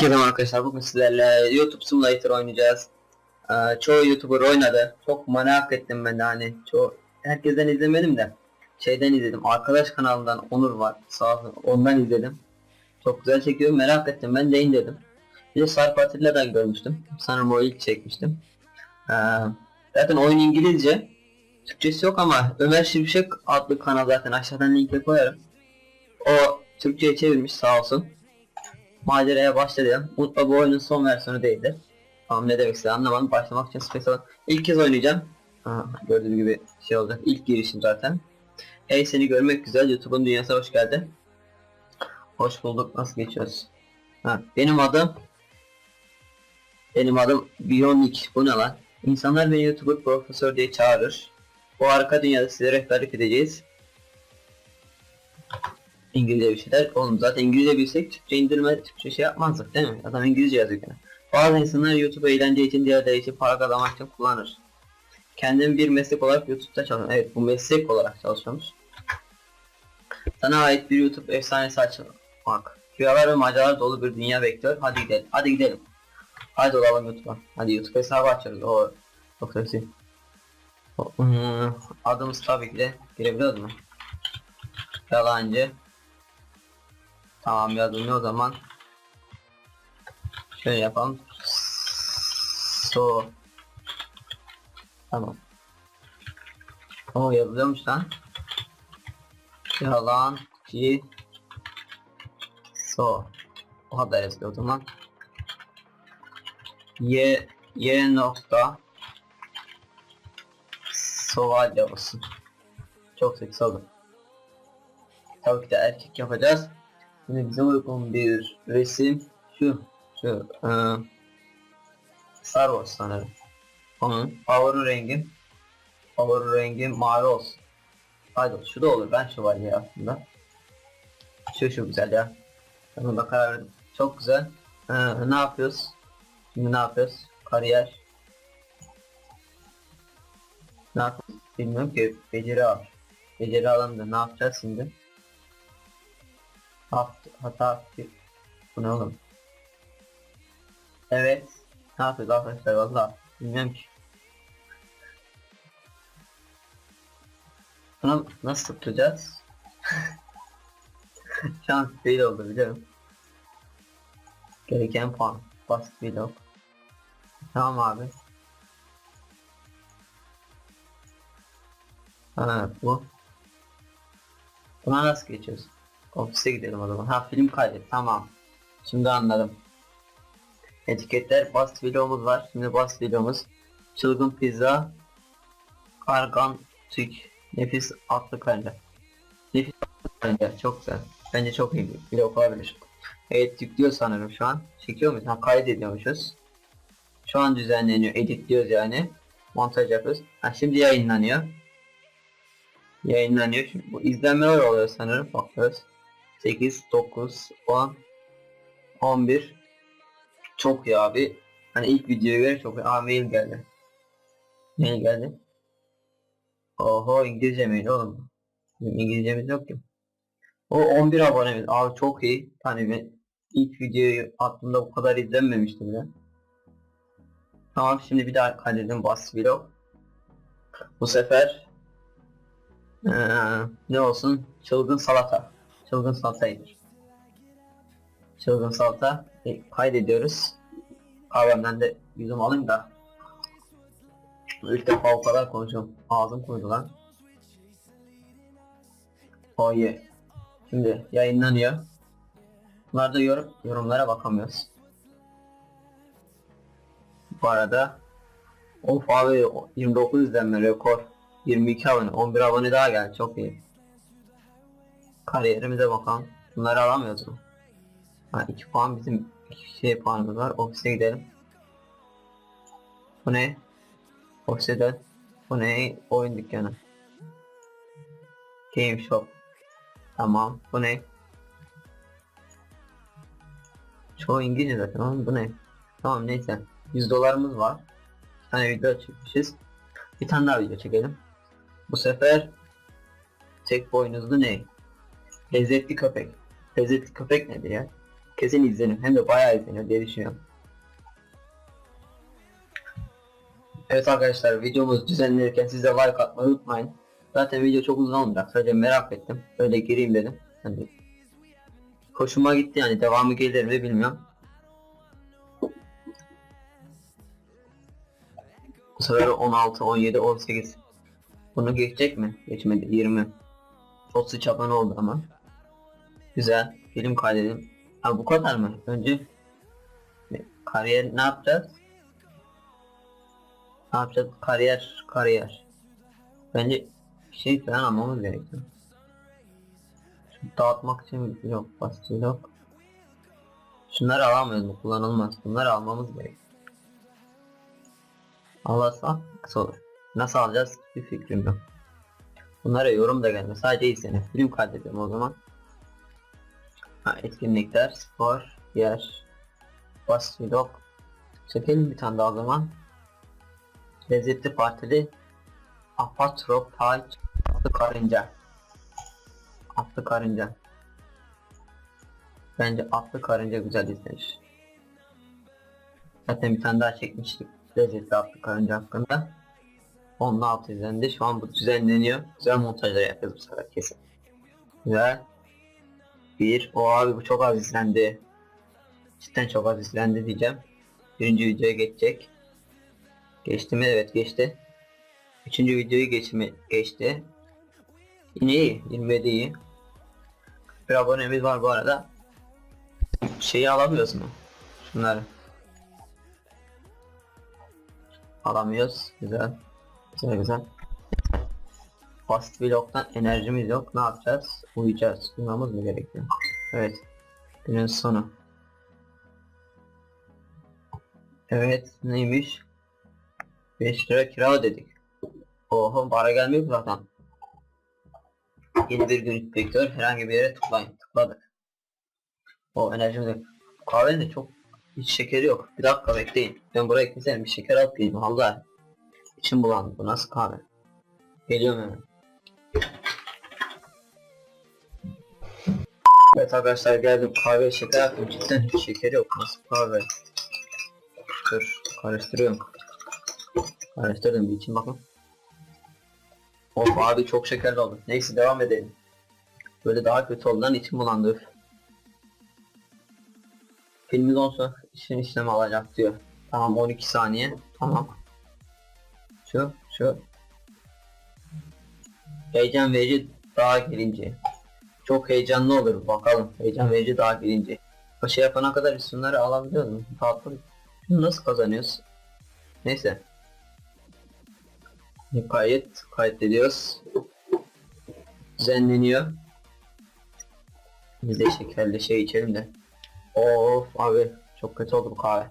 Herkese arkadaşlar bugün sizlerle YouTube Simulator oynayacağız. Ee, çoğu YouTuber oynadı. Çok merak ettim ben de hani çoğu herkesten izlemedim de şeyden izledim. Arkadaş kanalından Onur var. Sağ olsun ondan izledim. Çok güzel çekiyor merak ettim ben de indirdim. Bir de Sarp Atilla'dan görmüştüm. Sanırım o ilk çekmiştim. Ee, zaten oyun İngilizce. Türkçesi yok ama Ömer Şimşek adlı kanal zaten aşağıdan linke koyarım. O Türkçe'ye çevirmiş sağ olsun maceraya başladım. Mutlu bu oyunun son versiyonu değildir. Tamam ne demek istediğini anlamadım. Başlamak için space alalım. İlk kez oynayacağım. Aha, gördüğünüz gibi şey olacak. İlk girişim zaten. Hey seni görmek güzel. YouTube'un dünyasına hoş geldin. Hoş bulduk. Nasıl geçiyoruz? Ha, benim adım benim adım Bionic. Bu ne lan? İnsanlar beni YouTuber profesör diye çağırır. Bu harika dünyada size rehberlik edeceğiz. İngilizce bir şeyler. Oğlum zaten İngilizce bilsek Türkçe indirme, Türkçe şey yapmazdık değil mi? Adam İngilizce yazıyor gene. Bazı insanlar YouTube eğlence için diğerleri için para kazanmak için kullanır. Kendim bir meslek olarak YouTube'da çalışıyorum. Evet bu meslek olarak çalışıyormuş. Sana ait bir YouTube efsanesi açmak. Rüyalar ve maceralar dolu bir dünya bekliyor. Hadi gidelim. Hadi gidelim. Hadi olalım YouTube'a. Hadi YouTube hesabı açıyoruz. O çok sesi. Hmm, Adımız tabii ki de girebiliyoruz mu? Yalancı. Tamam yazılıyor o zaman. Şöyle yapalım. So. Tamam. O yazılıyormuş lan. Yalancı. So. O kadar yazılıyor o zaman. Y Y nokta Sovalya olsun. Çok seksi olur. Tabii ki de erkek yapacağız. Şimdi bize uygun bir resim şu şu e, Star Wars sanırım. Onun power rengi power rengi mavi olsun. Haydi şu da olur ben şövalye aslında. Şu şu güzel ya. Ben da karar verdim. Çok güzel. Ee, ne yapıyoruz? Şimdi ne yapıyoruz? Kariyer. Ne yapıyoruz? Bilmiyorum ki. Beceri al. Beceri alanında ne yapacağız şimdi? Hata, hata bu ne oğlum? Evet. Ne yapıyoruz arkadaşlar valla bilmiyorum ki. Bunu nasıl tutacağız? Şans değil oldu biliyorum. Gereken puan. Basit vlog. Tamam abi. Ha bu. Buna nasıl geçiyoruz? Ofise gidelim o zaman. Ha film kaydet. Tamam. Şimdi anladım. Etiketler bas videomuz var. Şimdi bas videomuz. Çılgın pizza. Kargan tük. Nefis atlı karınca. Nefis atlı. Çok güzel. Bence çok iyi bir vlog olabilir. Evet yüklüyor sanırım şu an. Çekiyor muyuz? Ha kaydediyormuşuz. Şu an düzenleniyor. Editliyoruz yani. Montaj yapıyoruz. Ha şimdi yayınlanıyor. Yayınlanıyor. Şimdi bu izlenmeler oluyor sanırım. Bakıyoruz. 8, 9, 10, 11 Çok iyi abi. Hani ilk videoya göre çok. Aa mail geldi. Mail geldi. Oho İngilizce mail oğlum. Bizim İngilizcemiz yok ki. O 11 abonemiz. Abi çok iyi. Hani ben ilk videoyu attığımda bu kadar izlenmemişti bile. Tamam şimdi bir daha kaydedelim bas vlog. Bu sefer ee, ne olsun? Çılgın salata. Çılgın salata yenir. Çılgın salata e, kaydediyoruz. Kahvemden de yüzüm alayım da. İlk defa o kadar konuşuyorum. Ağzım koydu lan. Oh yeah. Şimdi yayınlanıyor. Bunlarda yorum, yorumlara bakamıyoruz. Bu arada Of abi 29 izlenme rekor. 22 abone, 11 abone daha geldi çok iyi. Kariyerimize bakalım. Bunları alamıyoruz mu? Ha 2 puan bizim şey puanımız var. Ofise gidelim. Bu ne? Ofise dön. Bu ne? Oyun dükkanı. Game shop. Tamam. Bu ne? Çoğu İngilizce zaten oğlum bu ne? Tamam neyse. 100 dolarımız var. Bir tane video çekmişiz. Bir tane daha video çekelim. Bu sefer tek boynuzlu ne? Lezzetli köpek. Lezzetli köpek nedir ya? kesin izlenir. Hem de bayağı izlenir diye düşünüyorum. Evet arkadaşlar videomuz düzenlenirken siz de like atmayı unutmayın. Zaten video çok uzun olmayacak. Sadece merak ettim. Öyle gireyim dedim. Hani hoşuma gitti yani devamı gelir mi bilmiyorum. Bu sefer 16, 17, 18. Bunu geçecek mi? Geçmedi. 20. 30 abone oldu ama. Güzel. Film kaydedelim. Ha bu kadar mı? Önce kariyer ne yapacağız? Ne yapacağız? Kariyer, kariyer. Bence bir şey falan almamız gerekiyor. Şu dağıtmak için yok, basit yok. Şunları alamıyoruz bu kullanılmaz. Bunları almamız gerekiyor. Alırsak kısa olur. Nasıl alacağız bir fikrim yok. Bunlara yorum da gelme. Sadece izleyin. Film kaydediyorum o zaman. Ha, etkinlikler, spor, yer, basit vlog. Çekelim bir tane daha o zaman. Lezzetli partili Apatropay Atlı karınca Atlı karınca Bence atlı karınca güzel izlenir. Zaten bir tane daha çekmiştik Lezzetli atlı karınca hakkında. Onun altı izlendi. Şu an bu düzenleniyor. Güzel montajlar yapıyoruz bu sefer kesin. Güzel Bir o abi bu çok az izlendi Cidden çok az izlendi diyeceğim Birinci videoya geçecek Geçti mi? Evet geçti. Üçüncü videoyu geçme, geçti. Yine iyi. 27 iyi. Bir abonemiz var bu arada. Şeyi alamıyoruz mu? Şunları. Alamıyoruz. Güzel. Güzel güzel. Fast vlog'dan enerjimiz yok. Ne yapacağız? Uyuyacağız. Uyumamız mı gerekiyor? Evet. Günün sonu. Evet. Neymiş? 5 lira kira ödedik. Oho para gelmiyor zaten. Yeni bir gün bekliyor. Herhangi bir yere tıklayın. Tıkladık. O enerjimiz Kahvenin de çok hiç şekeri yok. Bir dakika bekleyin. Ben buraya gitmesem bir şeker geleyim. Valla. İçim bulandı. Bu nasıl kahve? Geliyorum hemen. Evet arkadaşlar geldim. Kahve şeker attım. Cidden hiç şekeri yok. Nasıl kahve? Dur. Karıştırıyorum. Karıştırdım bir için bakın. Of abi çok şekerli oldu. Neyse devam edelim. Böyle daha kötü oldu lan içim bulandı. Üf. Filmimiz olsa işin işlemi alacak diyor. Tamam 12 saniye. Tamam. Şu şu. Heyecan verici daha gelince. Çok heyecanlı olur bakalım. Heyecan verici daha. O şey yapana kadar biz şunları alabiliyor mu? Tatlı. Şunu nasıl kazanıyoruz? Neyse. Kayıt, kaydediyoruz. Düzenleniyor. Biz de şekerli şey içelim de. Of abi çok kötü oldu bu kahve.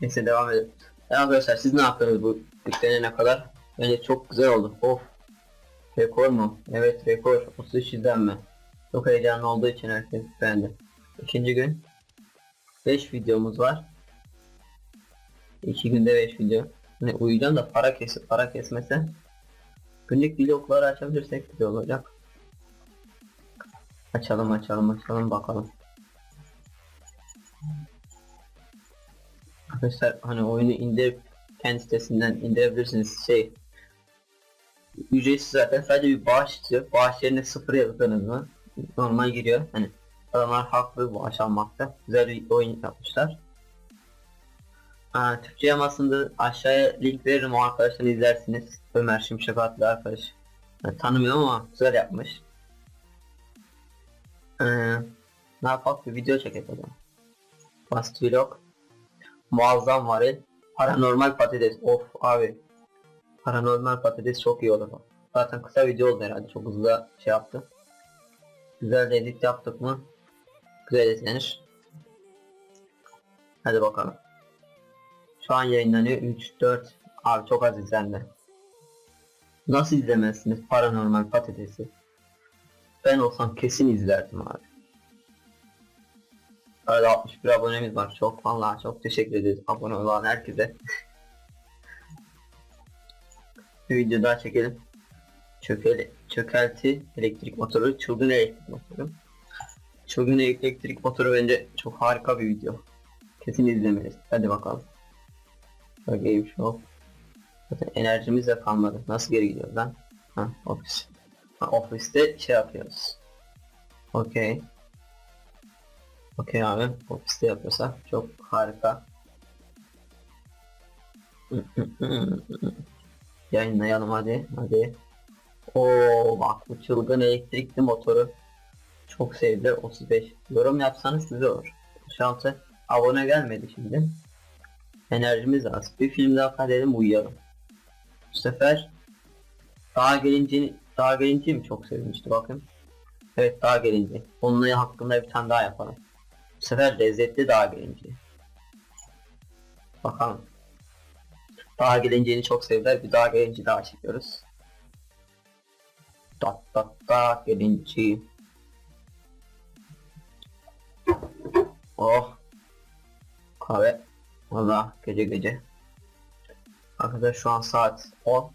Neyse devam edelim. Ya arkadaşlar siz ne yaptınız bu yüklenene kadar? Bence çok güzel oldu. Of. Rekor mu? Evet rekor. 33 izlenme. Çok heyecanlı olduğu için herkes beğendi. İkinci gün 5 videomuz var. 2 günde 5 video. Hani uyuyacağım da para kesip para kesmese günlük vlogları açabilirsek güzel olacak. Açalım açalım açalım bakalım. Arkadaşlar hani oyunu indirip kendi sitesinden indirebilirsiniz şey ücretsiz zaten sadece bir bağış istiyor. Bağış yerine sıfır yazdınız mı normal giriyor. Hani adamlar haklı bağış almakta. Güzel bir oyun yapmışlar. Ha, Türkçe yamasında aşağıya link veririm o arkadaşlar izlersiniz. Ömer Şimşek adlı arkadaş. Yani tanımıyorum ama güzel yapmış. Ee, ne yapalım bir video çekelim o zaman. Basit vlog. Muazzam varil. Paranormal patates. Of abi. Paranormal patates çok iyi olur. Zaten kısa video oldu herhalde. Çok hızlı şey yaptı. Güzel edit yaptık mı? Güzel izlenir. Hadi bakalım. Şu an yayınlanıyor 3 4 abi çok az izlendi. Nasıl izlemezsiniz paranormal patatesi? Ben olsam kesin izlerdim abi. Arada 61 abonemiz var. Çok vallahi çok teşekkür ederiz abone olan herkese. Bir video daha çekelim. Çökeli, çökelti elektrik motoru, çılgın elektrik motoru. Çılgın elektrik motoru bence çok harika bir video. Kesin izlemeliyiz. Hadi bakalım. Game show. Zaten enerjimiz de kalmadı. Nasıl geri gidiyoruz lan? Ha ofis. Ha, ofiste şey yapıyoruz. Okey. Okey abi. Ofiste yapıyorsak çok harika. Yayınlayalım hadi. Hadi. Oo bak bu çılgın elektrikli motoru çok sevdiler 35 yorum yapsanız size olur. Şansı abone gelmedi şimdi. Enerjimiz az. Bir film daha kaderim uyuyalım. Bu sefer daha gelince daha gelince mi çok sevmişti bakın evet daha gelince onunla hakkında bir tane daha yapalım. Bu sefer lezzetli daha gelince bakalım daha gelinceni çok sevdiler bir daha gelince daha çekiyoruz Tak tak tak gelince Oh. Kahve. Valla gece gece. Arkadaşlar şu an saat 10.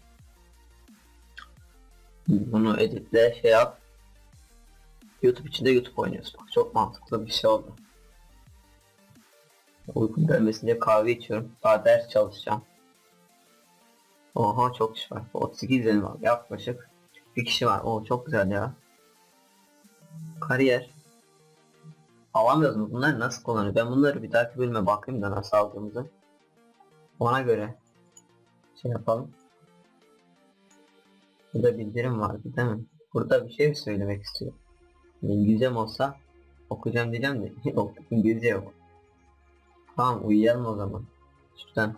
Bunu editle şey yap. YouTube içinde YouTube oynuyoruz. Bak çok mantıklı bir şey oldu. Uykum gelmesin diye kahve içiyorum. Daha ders çalışacağım. Oha çok kişi var. 38 izlenim var yaklaşık. Bir kişi var. O çok güzel ya. Kariyer. Alamıyoruz mu? Bunlar nasıl kullanıyor? Ben bunları bir dahaki bölüme bakayım da nasıl aldığımızı. Ona göre şey yapalım. Burada bildirim vardı değil mi? Burada bir şey mi söylemek istiyor? İngilizcem olsa okuyacağım diyeceğim de İngilizce yok. Tamam uyuyalım o zaman. Şuradan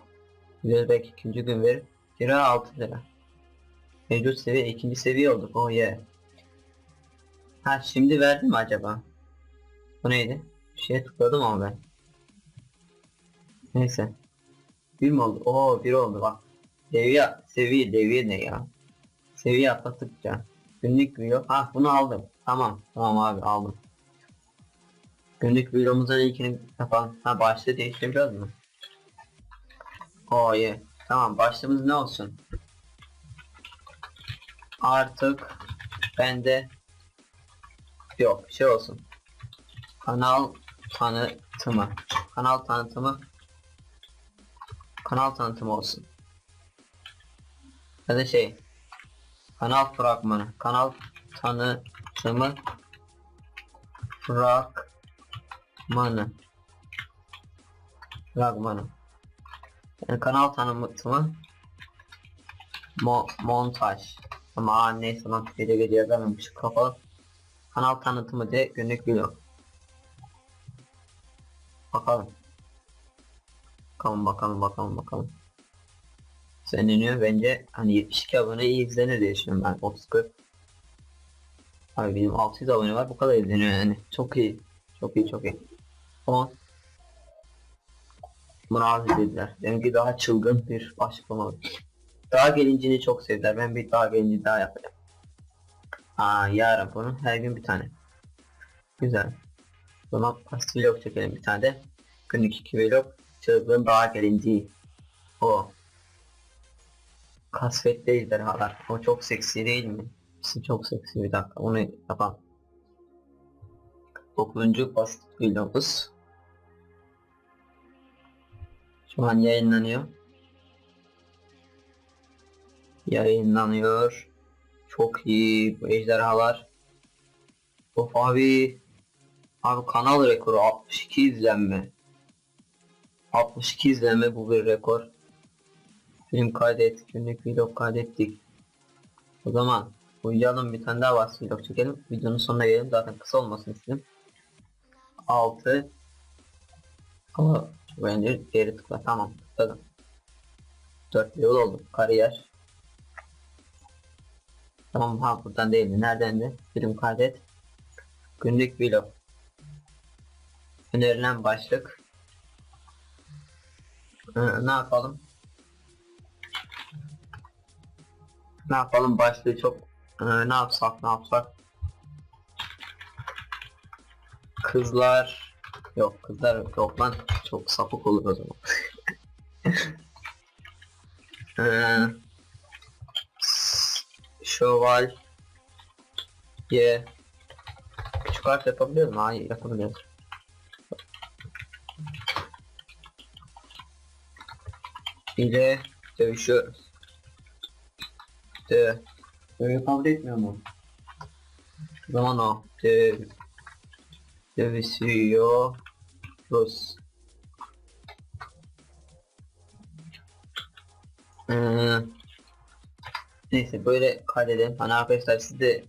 güzel belki ikinci gün verir. Kira 6 lira. Mevcut seviye ikinci seviye olduk. Oh yeah. Ha şimdi verdi mi acaba? Bu neydi? Bir şeye tıkladım ama ben. Neyse. Bir mi oldu? Oo bir oldu bak. Seviye, seviye, deviye ne ya? Seviye atlattıkça. Günlük video. Ha bunu aldım. Tamam. Tamam abi aldım. Günlük videomuzun ilkini yapalım. Ha başlığı değiştireceğiz mi? Oo ye. Tamam başlığımız ne olsun? Artık bende yok şey olsun. Kanal tanıtımı. Kanal tanıtımı. Kanal tanıtımı olsun. Ya da şey. Kanal fragmanı. Kanal tanıtımı. Fragmanı. Fragmanı. Yani kanal tanıtımı. Mo montaj. Ama neyse lan gece gece yazamamış kapalı. Kanal tanıtımı de günlük vlog. Bakalım. Bakalım bakalım bakalım bakalım. Seniniyor bence hani 72 abone iyi izlenir diye düşünüyorum ben 30 40. Abi benim 600 abone var bu kadar izleniyor yani. Çok iyi. Çok iyi çok iyi. 10. Bunu az izlediler. Benimki daha çılgın bir olmalı. Daha gelincini çok sevdiler. Ben bir daha gelinci daha yapacağım. Aa yarın bunu her gün bir tane. Güzel. Past vlog çekelim bir tane de. Günlük 2 vlog. Çılgın daha gelinci. O. Kasvetli ejderhalar. O çok seksi değil mi? Hepsi çok seksi bir dakika. Onu yapalım. 9. basit vloguz. Şu an yayınlanıyor. Yayınlanıyor. Çok iyi bu ejderhalar. Of abi. Abi kanal rekoru 62 izlenme. 62 izlenme bu bir rekor. Film kaydet, günlük vlog kaydettik. O zaman uyuyalım bir tane daha bas vlog çekelim. Videonun sonuna gelelim zaten kısa olmasını istedim. 6 Ama bence geri tıkla tamam tıkladım. 4 yıl oldu kariyer. Tamam ha buradan değildi. Nereden de? Film kaydet. Günlük vlog. Önerilen başlık. Ee, ne yapalım? Ne yapalım başlığı çok ee, ne yapsak ne yapsak Kızlar yok kızlar yok lan çok sapık olur o zaman ee, şöval ye küçük kart yapabiliyor mu? Hayır yapabiliyor. İle dövüşüyoruz. De. Böyle kabul etmiyor mu? Zaman o. De. Dövüşüyoruz. Ee, neyse böyle kaydedelim. Hani arkadaşlar siz de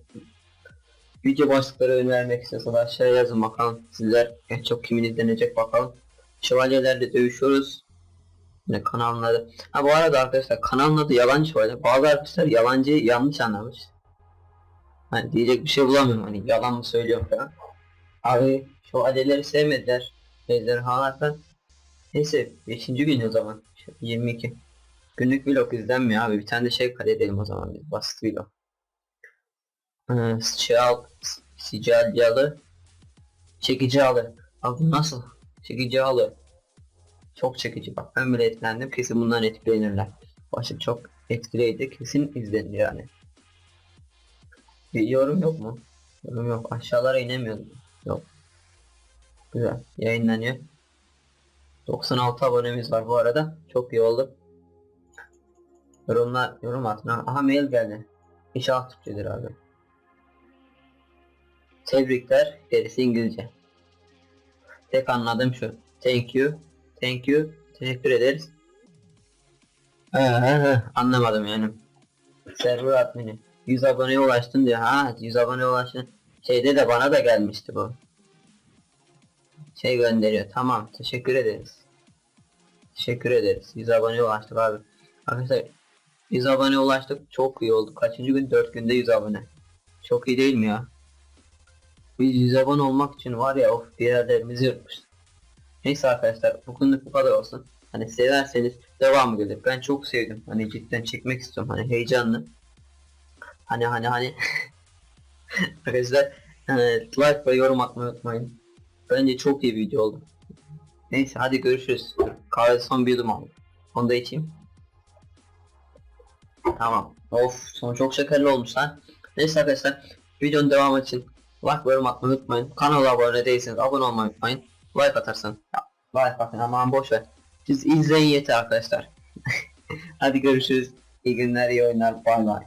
video başlıkları önermek istiyorsanız aşağıya yazın bakalım. Sizler en çok kimin izlenecek bakalım. Şövalyelerle dövüşüyoruz. Ne kanalın adı. Ha bu arada arkadaşlar kanalın adı yalan şövalye. Bazı arkadaşlar yalancıyı yanlış anlamış. Hani diyecek bir şey bulamıyorum hani yalan mı söylüyor falan. Abi şövalyeleri sevmediler. Ejderhalardan. Neyse 5. gün o zaman. 22. Günlük vlog izlenmiyor abi. Bir tane de şey kaydedelim o zaman biz. Basit vlog. Ee, Sıçal, sicalyalı, çekici alı. Abi nasıl? Çekici alı. Çok çekici bak ben bile etkilendim kesin bundan etkilenirler. Başı çok etkileydi kesin izlenir yani. Bir yorum yok mu? Yorum yok aşağılara inemiyorum. Yok. Güzel yayınlanıyor. 96 abonemiz var bu arada. Çok iyi oldu. Yorumlar, yorum atın. ha. Aha mail geldi. İnşallah Türkçedir abi. Tebrikler. Gerisi İngilizce. Tek anladığım şu. Thank you. Thank you. Teşekkür ederiz. Ee, ee, anlamadım yani. Server admini. 100 aboneye ulaştın diyor. Ha 100 aboneye ulaştın. Şeyde de bana da gelmişti bu. Şey gönderiyor. Tamam. Teşekkür ederiz. Teşekkür ederiz. 100 aboneye ulaştık abi. Arkadaşlar 100 abone ulaştık. Çok iyi oldu. Kaçıncı gün? 4 günde 100 abone. Çok iyi değil mi ya? Biz 100 abone olmak için var ya of bir yerlerimizi. Neyse arkadaşlar bugünlük bu kadar olsun. Hani severseniz devamı gelir. Ben çok sevdim. Hani cidden çekmek istiyorum. Hani heyecanlı. Hani hani hani. arkadaşlar hani like ve yorum atmayı unutmayın. Bence çok iyi bir video oldu. Neyse hadi görüşürüz. Kahve son bir yudum aldım. Onu da içeyim. Tamam. Of son çok şekerli olmuş lan. Neyse arkadaşlar videonun devamı için like ve yorum atmayı unutmayın. Kanala abone değilseniz abone olmayı unutmayın. Like atarsan ya, like atın aman boş ver. Siz izleyin yeter arkadaşlar. Hadi görüşürüz. İyi günler iyi oyunlar. Bay bay.